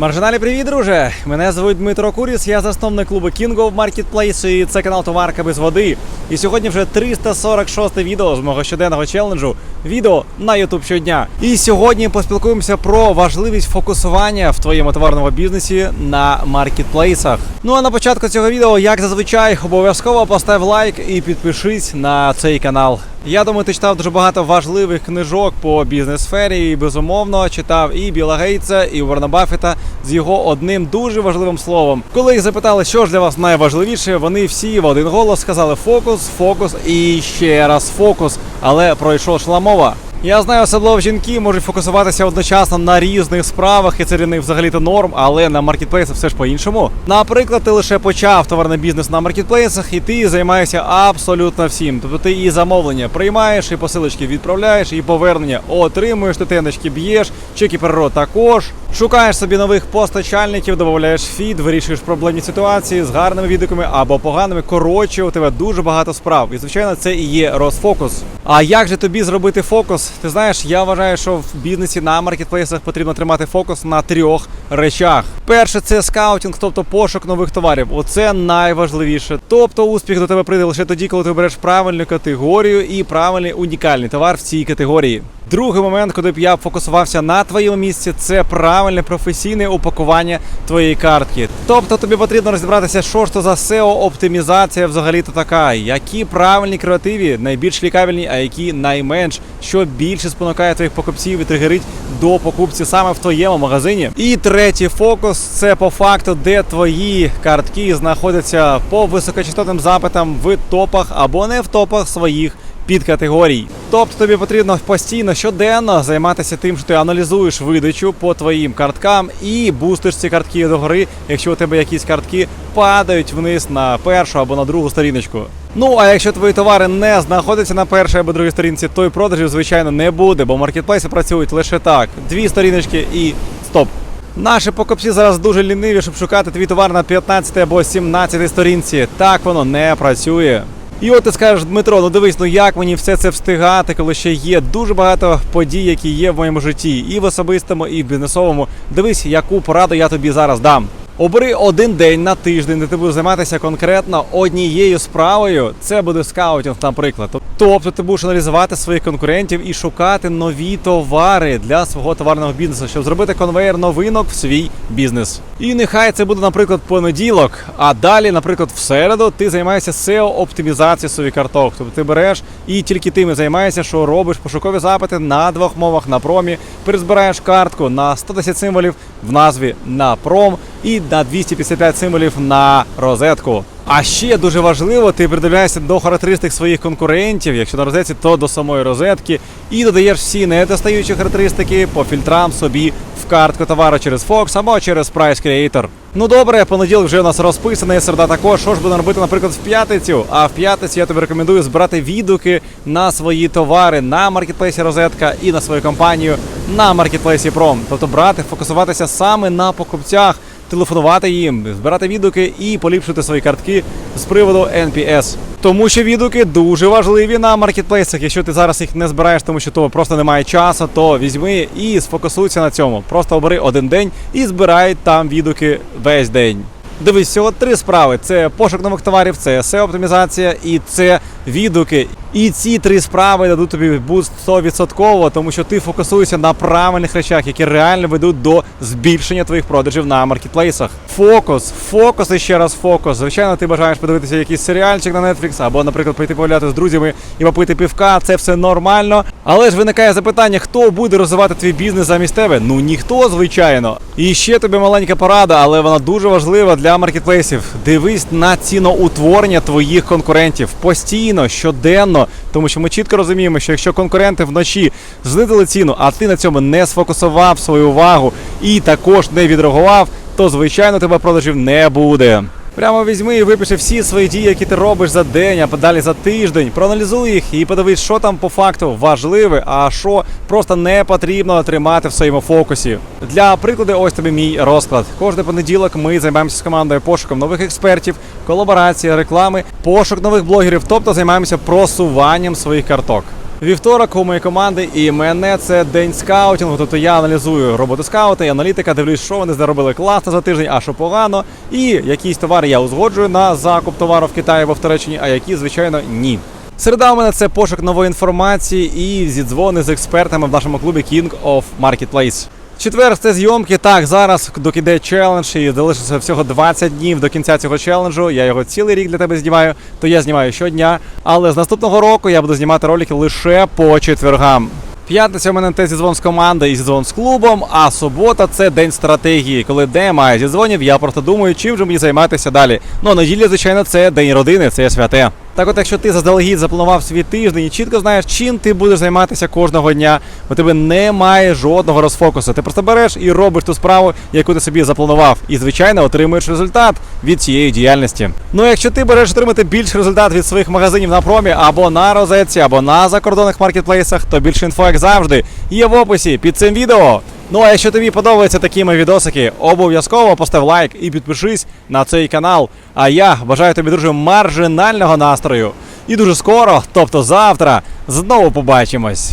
Маржиналі, привіт, друже! Мене звуть Дмитро Куріс, я засновник клубу King of Marketplace і це канал Товарка без води. І сьогодні вже 346 відео з мого щоденного челенджу. Відео на YouTube щодня. І сьогодні поспілкуємося про важливість фокусування в твоєму товарному бізнесі на маркетплейсах. Ну а на початку цього відео, як зазвичай, обов'язково постав лайк і підпишись на цей канал. Я думаю, ти читав дуже багато важливих книжок по бізнес-сфері. І безумовно читав і Біла Гейтса, і Уорна Баффета з його одним дуже важливим словом. Коли їх запитали, що ж для вас найважливіше, вони всі в один голос сказали фокус, фокус і ще раз фокус. Але пройшов шла мова. Я знаю, особливо жінки можуть фокусуватися одночасно на різних справах, і це для них взагалі-то норм, але на маркетплейсах все ж по-іншому. Наприклад, ти лише почав товарний бізнес на маркетплейсах, і ти займаєшся абсолютно всім. Тобто ти і замовлення приймаєш, і посилочки відправляєш, і повернення отримуєш, ти тендочки б'єш, чеки перерот також. Шукаєш собі нових постачальників, додаєш фід, вирішуєш проблемні ситуації з гарними відгуками або поганими. Коротше, у тебе дуже багато справ. І звичайно, це і є розфокус. А як же тобі зробити фокус? Ти знаєш, я вважаю, що в бізнесі на маркетплейсах потрібно тримати фокус на трьох речах. Перше це скаутінг, тобто пошук нових товарів. Оце найважливіше. Тобто успіх до тебе прийде лише тоді, коли ти береш правильну категорію і правильний унікальний товар в цій категорії. Другий момент, куди б я фокусувався на твоєму місці, це правильне професійне упакування твоєї картки. Тобто тобі потрібно розібратися, що ж то за SEO оптимізація взагалі то така, які правильні креативі найбільш лікабельні, а які найменш, що більше спонукає твоїх покупців і тригерить до покупці саме в твоєму магазині. І третій фокус це по факту, де твої картки знаходяться по високочастотним запитам в топах або не в топах своїх підкатегорій. Тобто тобі потрібно постійно щоденно займатися тим, що ти аналізуєш видачу по твоїм карткам і бустиш ці картки догори, якщо у тебе якісь картки падають вниз на першу або на другу сторіночку. Ну а якщо твої товари не знаходяться на першій або другій сторінці, то й продажів, звичайно, не буде, бо маркетплейси працюють лише так: дві сторіночки і стоп. Наші покупці зараз дуже ліниві, щоб шукати твій товар на 15 або 17 сторінці. Так воно не працює. І от ти скажеш, Дмитро, ну дивись, ну як мені все це встигати, коли ще є дуже багато подій, які є в моєму житті, і в особистому, і в бізнесовому. Дивись, яку пораду я тобі зараз дам. Обери один день на тиждень, де ти будеш займатися конкретно однією справою. Це буде скаутинг, наприклад. Тобто ти будеш аналізувати своїх конкурентів і шукати нові товари для свого товарного бізнесу, щоб зробити конвейер новинок в свій бізнес. І нехай це буде, наприклад, понеділок. А далі, наприклад, в середу ти займаєшся SEO оптимізацією своїх карток. Тобто ти береш і тільки тими займаєшся, що робиш пошукові запити на двох мовах на промі, перезбираєш картку на 110 символів в назві на пром і на 255 символів на розетку. А ще дуже важливо, ти придивляєшся до характеристик своїх конкурентів, якщо на розетці, то до самої розетки, і додаєш всі недостаючі характеристики по фільтрам собі в картку товару через Fox або через Price Creator. Ну добре, понеділок вже у нас розписаний, середа також. Що ж будемо робити, наприклад, в п'ятницю? А в п'ятницю я тобі рекомендую збирати відгуки на свої товари на маркетплейсі Розетка і на свою компанію на маркетплейсі Пром. Тобто брати, фокусуватися саме на покупцях телефонувати їм, збирати відгуки і поліпшити свої картки з приводу NPS. Тому що відгуки дуже важливі на маркетплейсах. Якщо ти зараз їх не збираєш, тому що того просто немає часу, то візьми і сфокусуйся на цьому. Просто обери один день і збирай там відгуки весь день. Дивись, всього три справи: це пошук нових товарів, це SEO оптимізація і це відгуки. І ці три справи дадуть тобі буст 100%, тому що ти фокусуєшся на правильних речах, які реально ведуть до збільшення твоїх продажів на маркетплейсах. Фокус, фокус і ще раз фокус. Звичайно, ти бажаєш подивитися якийсь серіальчик на Netflix, або, наприклад, пойти погуляти з друзями і попити півка. Це все нормально. Але ж виникає запитання, хто буде розвивати твій бізнес замість тебе? Ну ніхто, звичайно. І ще тобі маленька порада, але вона дуже важлива для маркетплейсів. Дивись на ціноутворення твоїх конкурентів постійно, щоденно. Тому що ми чітко розуміємо, що якщо конкуренти вночі знизили ціну, а ти на цьому не сфокусував свою увагу і також не відреагував, то звичайно тебе продажів не буде. Прямо візьми і випиши всі свої дії, які ти робиш за день, а далі за тиждень. Проаналізуй їх і подивись, що там по факту важливе, а що просто не потрібно тримати в своєму фокусі. Для прикладу, ось тобі мій розклад. Кожний понеділок ми займаємося з командою пошуком нових експертів, колаборації, реклами, пошук нових блогерів, тобто займаємося просуванням своїх карток. Вівторок у моєї команди, і мене це день скаутінгу. Тобто я аналізую роботу скаута і аналітика, дивлюсь, що вони зробили класно за тиждень, а що погано. І якісь товари я узгоджую на закуп товару в Китаї або в Туреччині, а які, звичайно, ні. Середа у мене це пошук нової інформації і зідзвони з експертами в нашому клубі King of Marketplace. Четвер це зйомки. Так, зараз доки йде челендж і залишиться всього 20 днів до кінця цього челенджу. Я його цілий рік для тебе знімаю, то я знімаю щодня. Але з наступного року я буду знімати ролики лише по четвергам. П'ятниця у мене те зідзвон з команди і зідзвон з клубом, а субота це день стратегії, коли немає зідзвонів, я просто думаю, чим же мені займатися далі. Ну а неділя, звичайно, це день родини, це святе. Так от, якщо ти заздалегідь запланував свій тиждень і чітко знаєш, чим ти будеш займатися кожного дня, у тебе немає жодного розфокусу. Ти просто береш і робиш ту справу, яку ти собі запланував, і звичайно отримуєш результат від цієї діяльності. Ну, якщо ти береш отримати більший результат від своїх магазинів на промі або на розетці, або на закордонних маркетплейсах, то більше інфо, як завжди, є в описі під цим відео. Ну а якщо тобі подобаються такі мої відосики, обов'язково постав лайк і підпишись на цей канал. А я бажаю тобі, дуже маржинального настрою. І дуже скоро, тобто завтра, знову побачимось.